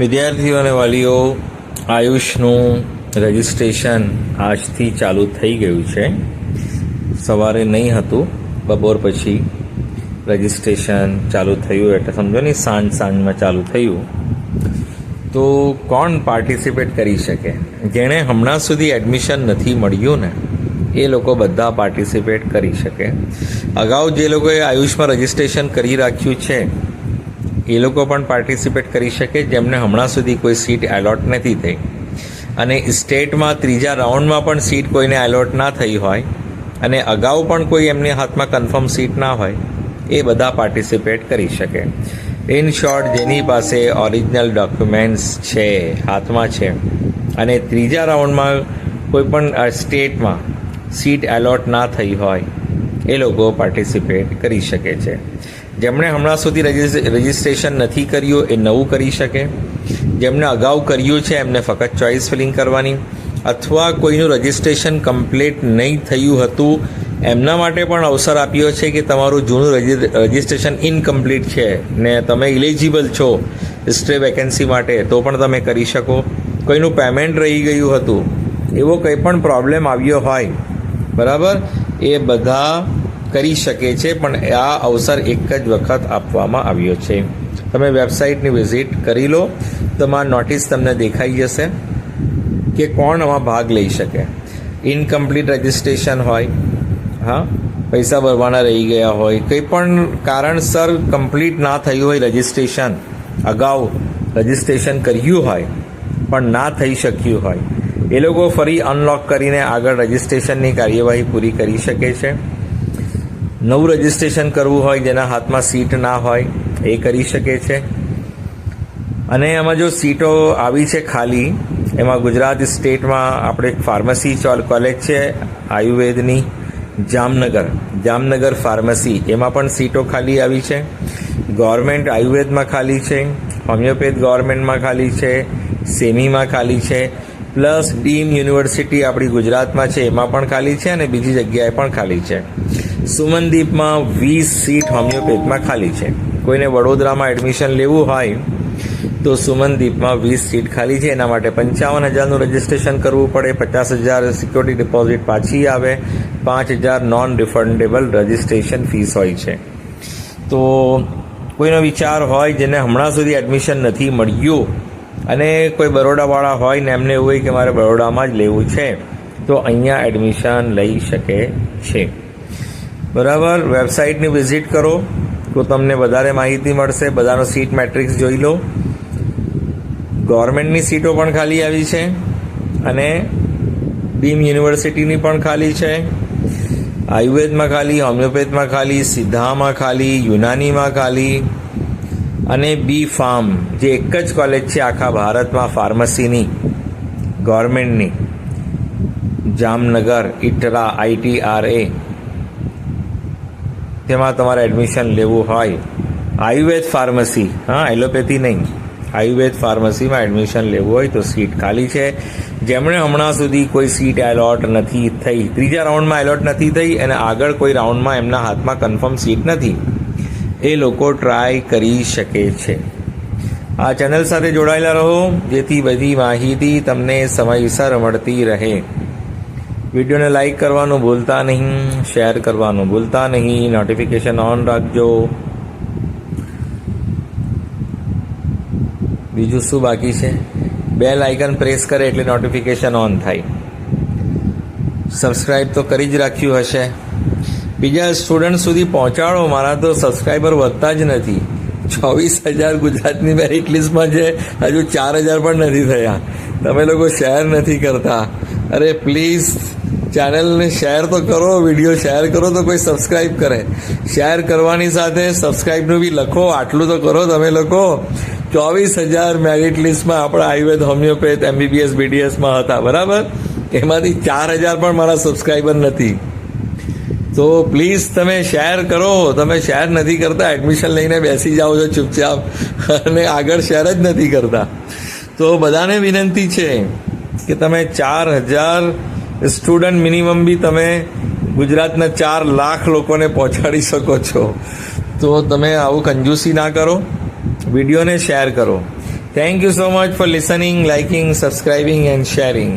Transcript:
વિદ્યાર્થીઓ અને વાલીઓ, આયુષનું રજિસ્ટ્રેશન આજથી ચાલુ થઈ ગયું છે. સવારે નહીં હતું, બપોર પછી રજિસ્ટ્રેશન ચાલુ થયું એટલે સમજો ને સાંજ સાંજમાં ચાલુ થયું. તો કોણ પાર્ટિસિપેટ કરી શકે? જેણે હમણાં સુધી એડમિશન નથી મળ્યું ને, એ લોકો બધા પાર્ટિસિપેટ કરી શકે. અગાઉ જે લોકોએ આયુષમાં રજિસ્ટ્રેશન કરી રાખ્યું છે એ લોકો પણ પાર્ટિસિપેટ કરી શકે જેમને હમણાં સુધી કોઈ સીટ એલોટ નથી થઈ. અને સ્ટેટમાં ત્રીજા રાઉન્ડમાં પણ સીટ કોઈને એલોટ ના થઈ હોય અને અગાઉ પણ કોઈ એમની હાથમાં કન્ફર્મ સીટ ના હોય, એ બધા પાર્ટિસિપેટ કરી શકે. ઇન શોર્ટ જેની પાસે ઓરિજિનલ ડોક્યુમેન્ટ્સ છે, હાથમાં છે, અને ત્રીજા રાઉન્ડમાં કોઈ પણ સ્ટેટમાં સીટ એલોટ ના થઈ હોય, એ લોકો પાર્ટિસિપેટ કરી શકે છે. જેમણે હમણાં સુધી રજિસ- રજિસ્ટ્રેશન નથી કર્યું એ નવું કરી શકે. જેમણે અગાઉ કર્યું છે એમને ફક્ત ચોઇસ ફિલિંગ કરવાની. અથવા કોઈનું રજિસ્ટ્રેશન કમ્પ્લીટ નહીં થયું હતું, એમના માટે પણ અવસર આપ્યો છે કે તમારું જૂનું રજિ- રજિસ્ટ્રેશન ઇનકમ્પ્લીટ છે ને તમે ઇલિજિબલ છો સ્ટ્રે વેકેન્સી માટે, તો પણ તમે કરી શકો. કોઈનું પેમેન્ટ રહી ગયું હતું, એવો કંઈ પણ પ્રોબ્લેમ આવ્યો હોય, બરાબર? એ બધા કરી શકે છે, પણ આ અવસર એક જ વખત આપવામાં આવ્યો છે. તમે વેબસાઇટની વિઝિટ કરી લો તમારી નોટિસ તમને દેખાઈ જશે કે કોણ આમાં ભાગ લઈ શકે. ઇનકમ્પ્લીટ રજિસ્ટ્રેશન હોય, હા, પૈસા ભરવાના રહી ગયા હોય, કંઈ પણ કારણસર કમ્પ્લીટ ના થયું હોય રજિસ્ટ્રેશન અગાઉ રજિસ્ટ્રેશન કર્યું હોય, પણ ના થઈ શક્યું હોય, એ લોકો ફરી અનલોક કરીને આગળ રજિસ્ટ્રેશનની કાર્યવાહી પૂરી કરી શકે છે. નવું રજિસ્ટ્રેશન કરવું હોય, જેના હાથમાં સીટ ના હોય, એ કરી શકે છે. અને એમાં જો સીટો આવી છે ખાલી, એમાં ગુજરાત સ્ટેટમાં આપણે ફાર્મસી ચોલ, કોલેજ છે, આયુર્વેદની, જામનગર જામનગર ફાર્મસી, એમાં પણ સીટો ખાલી આવી છે. ગવર્મેન્ટ આયુર્વેદમાં ખાલી છે, હોમિયોપેથ ગવર્મેન્ટમાં ખાલી છે, સેમીમાં ખાલી છે, પ્લસ ડીમ યુનિવર્સિટી આપણી ગુજરાતમાં છે, એમાં પણ ખાલી છે અને બીજી જગ્યાએ પણ ખાલી છે. સુમનદીપમાં વીસ સીટ હોમિયોપેથમાં ખાલી છે. કોઈને વડોદરામાં એડમિશન લેવું હોય તો સુમનદીપમાં વીસ સીટ ખાલી છે. એના માટે પંચાવન હજારનું રજિસ્ટ્રેશન કરવું પડે. પચાસ હજાર સિક્યોરિટી ડિપોઝિટ પાછી આવે. પાંચ હજાર નોન રિફંડેબલ રજિસ્ટ્રેશન ફીસ હોય છે. તો કોઈનો વિચાર હોય જેને હમણાં સુધી એડમિશન નથી મળ્યું અને કોઈ બરોડાવાળા હોય ને એમને એવું હોય કે મારે બરોડામાં જ લેવું છે, તો અહીંયા એડમિશન લઈ શકે છે. બરાબર? વેબસાઇટની વિઝિટ કરો, તો તમને વધારે માહિતી મળશે. બધાનો સીટ મેટ્રિક્સ જોઈ લો. ગવર્મેન્ટની સીટો પણ ખાલી આવી છે અને ડીમ યુનિવર્સિટીની પણ ખાલી છે. આયુર્વેદમાં ખાલી, હોમિયોપેથમાં ખાલી, સિદ્ધામાં ખાલી, યુનાનીમાં ખાલી અને બી ફાર્મ, જે એક જ કોલેજ છે આખા ભારતમાં ફાર્મસીની ગવર્મેન્ટની જામનગર ઇટરા આઈટીઆરએ તેમાં તમારે એડમિશન લેવું હોય, આયુર્વેદ ફાર્મસી હા એલોપેથી નહીં. આયુર્વેદ ફાર્મસીમાં એડમિશન લેવું હોય તો સીટ ખાલી છે. જેમણે હમણાં સુધી કોઈ સીટ એલોટ નથી થઈ, ત્રીજા રાઉન્ડમાં એલોટ નથી થઈ અને આગળ કોઈ રાઉન્ડમાં એમના હાથમાં કન્ફર્મ સીટ નથી, એ લોકો ટ્રાય કરી શકે છે. આ ચેનલ સાથે જોડાયેલા રહો, જેથી બધી માહિતી તમને સમયસર મળતી રહે. વિડીયોને લાઈક કરવાનું ભૂલતા નહીં શેર કરવાનું ભૂલતા નહીં નોટિફિકેશન ઓન રાખજો. બીજું શું બાકી છે? બેલ આઇકન પ્રેસ કરે એટલે નોટિફિકેશન ઓન થાય. સબસ્ક્રાઇબ તો કરી જ રાખ્યું હશે. બીજા સ્ટુડન્ટ સુધી પહોંચાડો, મારા તો સબસ્ક્રાઈબર વધતા જ નથી. ચોવીસ હજાર ગુજરાતની મેરિટ લિસ્ટમાં છે, હજુ ચાર હજાર પણ નથી થયા. તમે લોકો શેર નથી કરતા. અરે પ્લીઝ ચેનલને શેર તો કરો વીડિયો શેર કરો તો કોઈ સબસ્ક્રાઈબ કરે. શેર કરવાની સાથે સબસ્ક્રાઇબનું બી લખો, આટલું તો કરો તમે લોકો. ચોવીસ હજાર મેરિટ લિસ્ટમાં આપણા આયુર્વેદ હોમિયોપેથ એમબીબીએસ બીડીએસમાં હતા, બરાબર? એમાંથી ચાર હજાર પણ મારા સબસ્ક્રાઈબર નથી. તો પ્લીઝ તમે શેર કરો, તમે શેર નથી કરતા એડમિશન લઈને બેસી જાઓ છો ચૂપચાપ. અને આગળ શેર જ નથી કરતા. તો બધાને વિનંતી છે કે તમે ચાર હજાર સ્ટુડન્ટ મિનિમમ બી તમે ગુજરાતના ચાર લાખ લોકોને પહોંચાડી શકો છો. તો તમે આવું કંજૂસી ના કરો, વિડીયોને શેર કરો. Thank you so much for listening liking subscribing and sharing